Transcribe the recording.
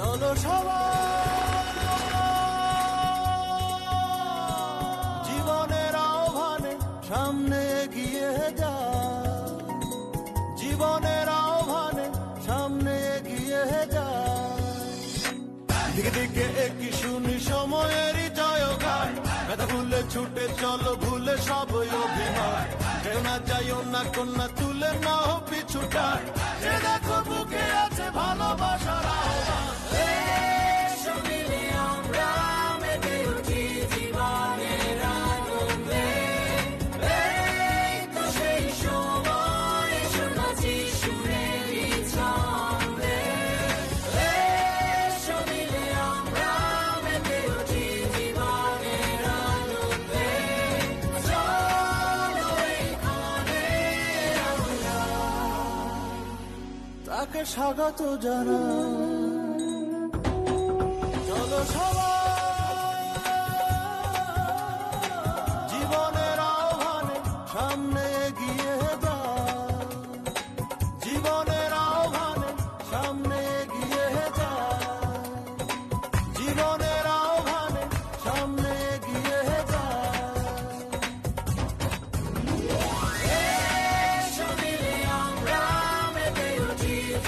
চলো সবাই জীবনের আহ্বানে সামনে এগিয়ে যা। জীবনের আহ্বানে সামনে এগিয়ে যা। দিকে দিকে একই শুনি সময়েরই জয়গান ব্যথা ভুলে ছুটে চলো, ভুলে সব অভিমান কেউ না যাইও না কন্যা তুলে না হো তাকে স্বাগত জানা চলো সবাই জীবনের আহ্বানে সামনে